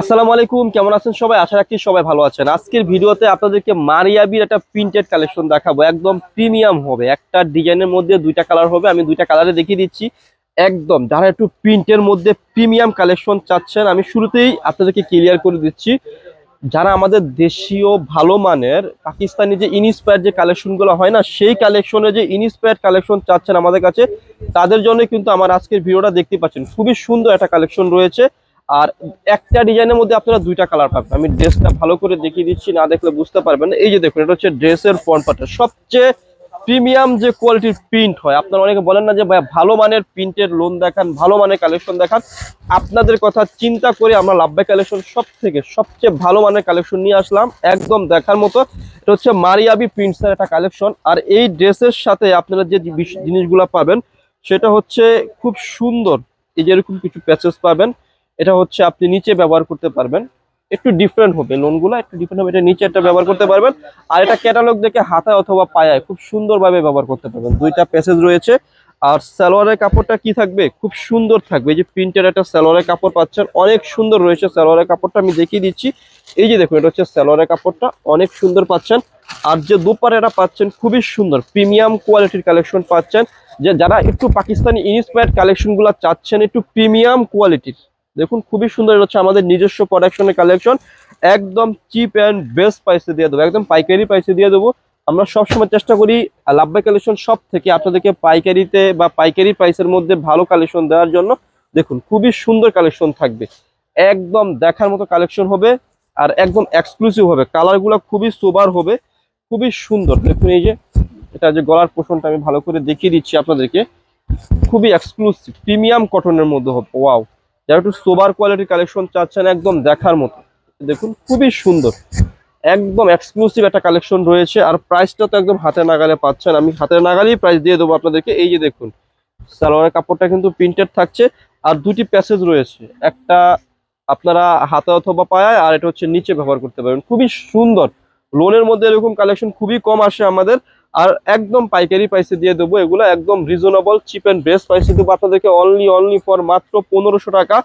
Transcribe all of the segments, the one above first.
আসসালামু আলাইকুম, কেমন আছেন সবাই? আশা রাখছি সবাই ভালো আছেন। আজকের ভিডিওতে আপনাদেরকে মারিয়াবির একটা প্রিন্টেড কালেকশন দেখাবো। একদম প্রিমিয়াম হবে। একটা ডিজাইনের মধ্যে দুইটা কালার হবে। আমি দুইটা কালারে দেখিয়ে দিচ্ছি। একদম, যারা একটু প্রিন্টের মধ্যে প্রিমিয়াম কালেকশন চাচ্ছেন, আমি শুরুতেই আপনাদেরকে ক্লিয়ার করে দিচ্ছি। যারা আমাদের দেশীয় ভালো মানের, পাকিস্তানি যে ইনস্পায়ার যে কালেকশনগুলো হয় না, সেই কালেকশনে যে ইনস্পায়ার কালেকশন চাচ্ছেন আমাদের কাছে, তাদের জন্য কিন্তু আমার আজকের ভিডিওটা দেখতে পাচ্ছেন। খুবই সুন্দর একটা কালেকশন রয়েছে। আর একটা ডিজাইনের মধ্যে আপনারা দুইটা কালার পাবেন। আমি ড্রেসটা ভালো করে দেখিয়ে দিচ্ছি, না দেখলে বুঝতে পারবেন। এই যে দেখুন, এটা হচ্ছে ড্রেসের ফ্রন্ট পার্টটা সবচেয়ে প্রিমিয়াম যে কোয়ালিটির প্রিন্ট হয়, আপনারা অনেকে বলেন না যে ভাই ভালো মানের প্রিন্টের লোন দেখান, ভালো মানের কালেকশন দেখান। আপনাদের কথা চিন্তা করে আমরা লাভবাই কালেকশন সব থেকে সবচেয়ে ভালো মানের কালেকশন নিয়ে আসলাম, একদম দেখার মতো। এটা হচ্ছে মারিয়াবি প্রিন্টসের একটা কালেকশন আর এই ড্রেসের সাথে আপনারা যে জিনিসগুলো পাবেন, সেটা হচ্ছে খুব সুন্দর। এই যে এরকম কিছু প্যাচেস পাবেন। এটা হচ্ছে আপনি নিচে ব্যবহার করতে পারবেন। একটু ডিফারেন্ট হবে লোনগুলো একটু ডিফারেন্ট হবে। এটা নিচে একটা ব্যবহার করতে পারবেন। আর এটা ক্যাটালগ দেখে হাতায় অথবা পায়ায় খুব সুন্দরভাবে ব্যবহার করতে পারবেন। দুইটা প্যাসেজ রয়েছে। আর সালোয়ারের কাপড়টা কি থাকবে? খুব সুন্দর থাকবে। এই যে প্রিন্টের একটা সালোয়ারের কাপড় পাচ্ছেন, অনেক সুন্দর রয়েছে সালোয়ারের কাপড়টা। আমি দেখিয়ে দিচ্ছি। এই যে দেখুন, এটা হচ্ছে সালোয়ারের কাপড়টা। অনেক সুন্দর পাচ্ছেন। আর যে দুপারেটা পাচ্ছেন, খুবই সুন্দর। প্রিমিয়াম কোয়ালিটির কালেকশন পাচ্ছেন। যে যারা একটু পাকিস্তানি ইনস্পায়ার্ড কালেকশনগুলো চাচ্ছেন, একটু প্রিমিয়াম কোয়ালিটির দেখুন, খুবই সুন্দর এটা হচ্ছে আমাদের নিজস্ব প্রোডাকশনের কালেকশন একদম চিপ অ্যান্ড বেস্ট প্রাইসে দিয়ে দেবো, একদম পাইকারি প্রাইসে দিয়ে দেবো। আমরা সবসময় চেষ্টা করি লাভবাই কালেকশন সব থেকে আপনাদেরকে পাইকারিতে বা পাইকারি প্রাইসের মধ্যে ভালো কালেকশন দেওয়ার জন্য দেখুন, খুবই সুন্দর কালেকশন থাকবে। একদম দেখার মতো কালেকশন হবে আর একদম এক্সক্লুসিভ হবে। কালারগুলো খুবই সোবার হবে, খুবই সুন্দর। দেখুন এই যে, এটা যে গলার পোষণটা আমি ভালো করে দেখিয়ে দিচ্ছি আপনাদেরকে। খুবই এক্সক্লুসিভ প্রিমিয়াম কটনের মধ্যে হবে। ওয়াও যারা একটু সোবার কোয়ালিটির কালেকশন চাচ্ছেন একদম দেখার মতো। দেখুন, খুবই সুন্দর। একদম এক্সক্লুসিভ একটা কালেকশন রয়েছে আর প্রাইসটা তো একদম হাতে নাগালে পাচ্ছেন। আমি হাতে নাগালেই প্রাইস দিয়ে দেবো আপনাদেরকে। এই যে দেখুন, সালোয়ারের কাপড়টা কিন্তু প্রিন্টেড থাকছে আর দুটি প্যাসেজ রয়েছে। একটা আপনারা হাতে অথবা পায়ায় আর এটা হচ্ছে নিচে ব্যবহার করতে পারবেন খুবই সুন্দর। লোনের মধ্যে এরকম কালেকশন খুবই কম আসে আমাদের। আর একদম পাইকারি প্রাইসে দিয়ে দেবো। এগুলো একদম রিজনেবল চিপ অ্যান্ড বেস্ট প্রাইসে দেবো। আপনাদেরকে অনলি অনলি ফর মাত্র পনেরোশো টাকা।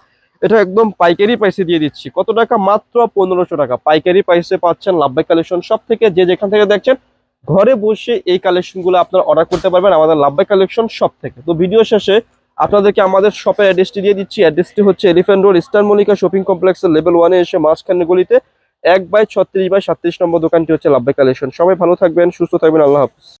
এটা একদম পাইকারি প্রাইসে দিয়ে দিচ্ছি। কত টাকা? মাত্র পনেরোশো টাকা। পাইকারি প্রাইসে পাচ্ছেন লাভবাই কালেকশন সব থেকে। যে যেখান থেকে দেখছেন, ঘরে বসে এই কালেকশনগুলো আপনারা অর্ডার করতে পারবেন আমাদের লাভবাই কালেকশন সব থেকে। তো ভিডিও শেষে আপনাদেরকে আমাদের শপের অ্যাড্রেসটি দিয়ে দিচ্ছি। অ্যাড্রেসটি হচ্ছে elephant road eastern Mallika shopping কমপ্লেক্সের লেভেল ওয়ানে এসে মাঝখানে গলিতে। এক বাই ছত্রিশ বাই সাতত্রিশ নম্বর দোকানটি হচ্ছে লাভবাই কালেকশন। সবাই ভালো থাকবেন, সুস্থ থাকবেন, আল্লাহ হাফিজ।